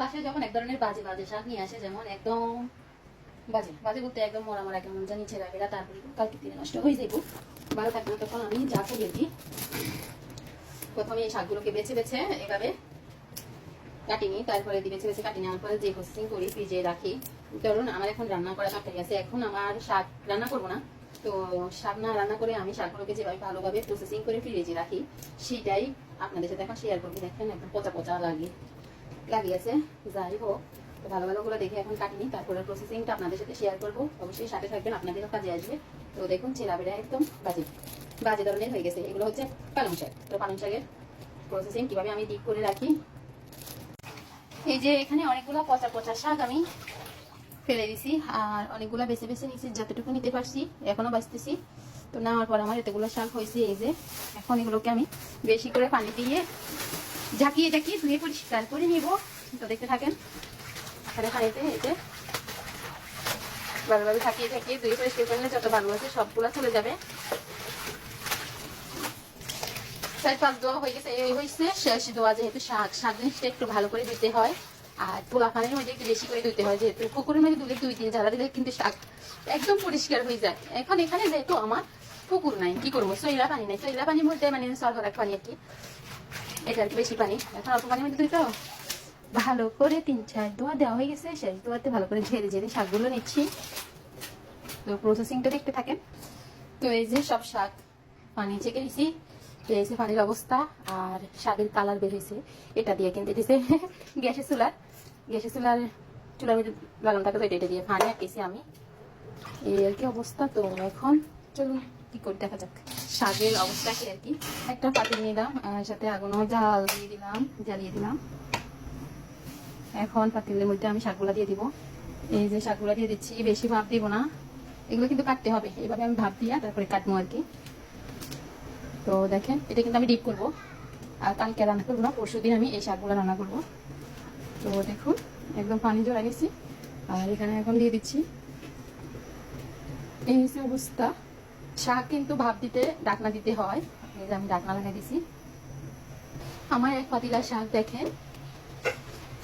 বাসায় যখন এক ধরনের বাজে বাজে শাক নিয়ে আসে, যেমন একদম বাজে বাজে বলতে একদম মরা মরা, কেমন জানি ছেঁড়া বেড়া তারপরে কালকে দিনে নষ্ট হয়ে যাইব। ভালো থাকবে তখন আমি যা করি প্রথমে এই শাকগুলোকে বেছে বেছে এভাবে কাটি নিই, তারপরে দিয়ে বেছে বেছে কাটি নেওয়ার পরে যে প্রসেসিং করি, ফ্রিজে রাখি। ধরুন আমার এখন রান্না করা তরকারি আছে, এখন আমার শাক রান্না করব না। তো শাক না রান্না করে আমি শাকগুলোকে যেভাবে ভালোভাবে প্রসেসিং করে ফ্রিজে রাখি, সেটাই আপনাদের সাথে এখন শেয়ার করব। দেখেন, একদম পচা পচা লাগে। লাগিয়েছে, যাই হোক ভালো ভালো করে দেখে এখন কাটিনি। তারপরে প্রসেসিংটা আপনাদের সাথে শেয়ার করব। অবশ্যই সাথে থাকবেন আপনাদেরও কাজে আসবে। তো দেখুন ছেলা বেড়া একদম বাজে। বাজে ধরনের হয়ে গেছে। এগুলো হচ্ছে পালং শাক। তো পালং শাকের প্রসেসিং কীভাবে আমি ডিপ করে রাখি? এই যে এখানে অনেকগুলো পচা পচা শাক আমি ফেলে দিছি, আর অনেকগুলো বেছে বেছে নিয়েছি, যতটুকু নিতে পারছি, এখনও বাঁচতেছি। তো নেওয়ার পর আমার এতগুলো শাক হয়েছে, এই যে এখন এগুলোকে আমি বেশি করে পানি দিয়ে ঝাঁকিয়ে ঝাঁকিয়ে ধুয়ে পরিষ্কার করে নিব। তো দেখতে থাকেন, এখানে ভালোভাবে ঝাঁকিয়ে ঝাঁকিয়ে ধুয়ে পরিষ্কার করলে যত ভালো আছে সবগুলো চলে যাবে। শেষ যেহেতু শাক একটু ভালো করে হয়। আর মধ্যে একটু বেশি করে দিতে হয়, যেহেতু পুকুরের মধ্যে দুলে দুই দিলে কিন্তু শাক একদম পরিষ্কার হয়ে যায়। এখন এখানে যেহেতু আমার পুকুর নাই, কি করব? সৈলা পানি নাই সৈলা পানির মধ্যে মানে সরবরাহ পানি আর কি। এটা আর বেশি পানি। এখন অল্প পানির মধ্যে দুইটা ভালো করে তিন চার দোয়া দেওয়া হয়ে গেছে শেষ দোয়াতে ভালো করে ঝেড়ে ঝেড়ে শাকগুলো নিচ্ছি। তো প্রসেসিংটা দেখতে থাকেন। তো এই যে সব শাক পানি ছেঁকে নিছি এই পানির অবস্থা, আর শাকের কালার বের হয়েছে। এটা দিয়ে কিন্তু দিছে গ্যাসের চুলার গ্যাসের চুলার চুলার মধ্যে লাগানো থাকে তো এটা এটা দিয়ে পানি আঁকেছি আমি। এই আর কি অবস্থা, তো এখন চলুন। কি করে, দেখা যাক। শাকের অবস্থা কি আর কি। একটা পাতি নিলাম সাথে আগুনও জাল দিয়ে দিলাম, জ্বালিয়ে দিলাম। এখন পাতিলের মধ্যে আমি শাকগুলা দিয়ে দিব। এই যে শাকগুলা দিয়ে দিচ্ছি, বেশি ভাব দিব না। এগুলো কিন্তু কাটতে হবে এইভাবে আমি ভাব দিয়া তারপরে কাটবো আর কি। তো দেখেন, এটা কিন্তু আমি ডিপ করব। আর কালকে রান্না করব না পরশু দিন আমি এই শাকগুলো রান্না করব। তো দেখুন, একদম পানি জড়া গেছি। আর এখানে এখন দিয়ে দিচ্ছি। এই হচ্ছে অবস্থা। শাক কিন্তু ভাব দিতে, ডাকনা দিতে হয়। এই যে আমি ডাকনা লাগাই দিছি। আমার এক পাতিলা শাক দেখেন।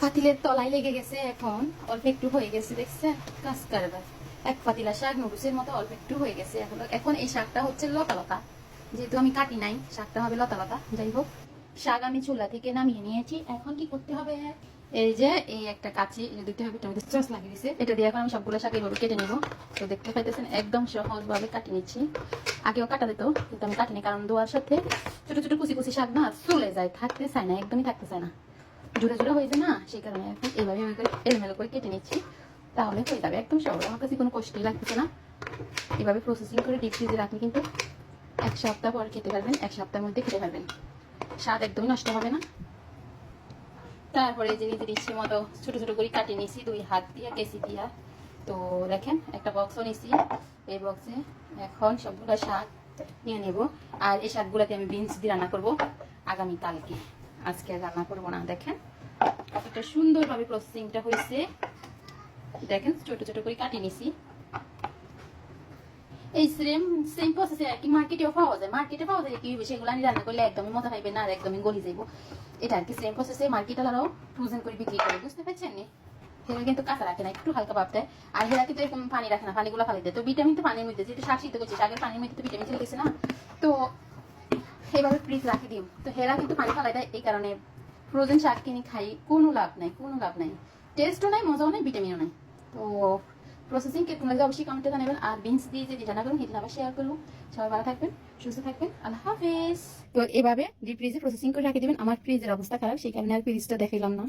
পাতিলের তলায় লেগে গেছে এখন, অল্প একটু হয়ে গেছে, দেখছেন? কাজ কারবার। এক পাতিলা শাক নুডুসের মতো অল্প একটু হয়ে গেছে এখন। এখন এই শাকটা হচ্ছে লতা লতা। যেহেতু আমি কাটি নাই, শাকটা হবে লতা লতা। যাই হোক, শাক আমি চুলা থেকে নামিয়ে নিয়েছি। এখন কি করতে হবে? এই যে, এই একটা কাঁচি, এটা দিয়ে এখন আমি সবগুলো শাক এইভাবে কেটে নেব। তো দেখতে পাইতেছেন, একদম সহজ ভাবে কাটি নিচ্ছি। আগেও কাটা দিত, কিন্তু আমি কাটিনি, কারণ দোয়ার সাথে ছোট ছোট কুচি কুচি শাক না চলে যায়, থাকতে চায় না, একদমই থাকতে চায় না। জোড়া জোড়া হয়ে যায় না, সেই কারণে এখন এইভাবে আমি করে এলোমেলো করে কেটে নিচ্ছি। তাহলে হয়ে যাবে একদম সহজ। আমার কাছে কোনো কষ্টই লাগতেছে না। এভাবে প্রসেসিং করে ডিপ ফ্রিজে রাখলে কিন্তু এক সপ্তাহ পর খেতে পারবেন এক সপ্তাহের মধ্যে খেতে পারবেন স্বাদ একদমই নষ্ট হবে না। তারপরে যে নিজের ইচ্ছে মতো ছোট ছোট করে কাটিয়ে নিছি দুই হাত দিয়া, কেসি দিয়া। তো দেখেন, একটা বক্সও নিছি এই বক্সে এখন সবগুলো শাক নিয়ে নেব। আর এই শাকগুলোতে আমি বিনস দিয়ে রান্না করব আগামী কালকে। আজকে রান্না করব না, দেখেন। কতটা সুন্দরভাবে প্রসেসিংটা হয়েছে। দেখেন, ছোট ছোট করে কাটিয়ে নিছি এই সেম সেম প্রসেসে আর কি মার্কেটেও পাওয়া যায় মার্কেটে পাওয়া যায় কি সেগুলো আমি রান্না করলে একদমই মজা পাইবে না আর একদমই গলি এটা আর কি সেম প্রসেসে মার্কেটালারাও ফ্রোজেন করে বিক্রি করে, বুঝতে পারছেন? নি হেরা কিন্তু কাঁচা রাখে না, একটু হালকা ভাব দেয়। আর হেরা কিন্তু এরকম পানি রাখে না, পানিগুলো ফালি দেয়। তো ভিটামিন তো পানির মধ্যে শাক সিদ্ধ করছি, শাকের পানির মধ্যে তো ভিটামিন চলে গেছে না। তো এইভাবে ফ্রিজ রাখি দিও। তো হেরা কিন্তু পানি ফালাই দেয়, এই কারণে ফ্রোজেন শাক কিনে খাই, কোনো লাভ নাই, কোনো লাভ নাই। টেস্টও নাই, মজাও নাই ভিটামিনও নাই। তো প্রসেসিং টেকনোলজি অবশ্যই কমেন্টে জানাবেন আর বিনস দিয়ে যদি জানা করুন সেটা আবার শেয়ার করুন সবাই ভালো থাকবেন, সুস্থ থাকবেন। আল্লাহ হাফেজ। তো এভাবে ডিপ ফ্রিজে প্রসেসিং করে রাখে দেবেন, আমার ফ্রিজের অবস্থা খারাপ, সেই কারণে আর ফ্রিজটা দেখাইলাম না।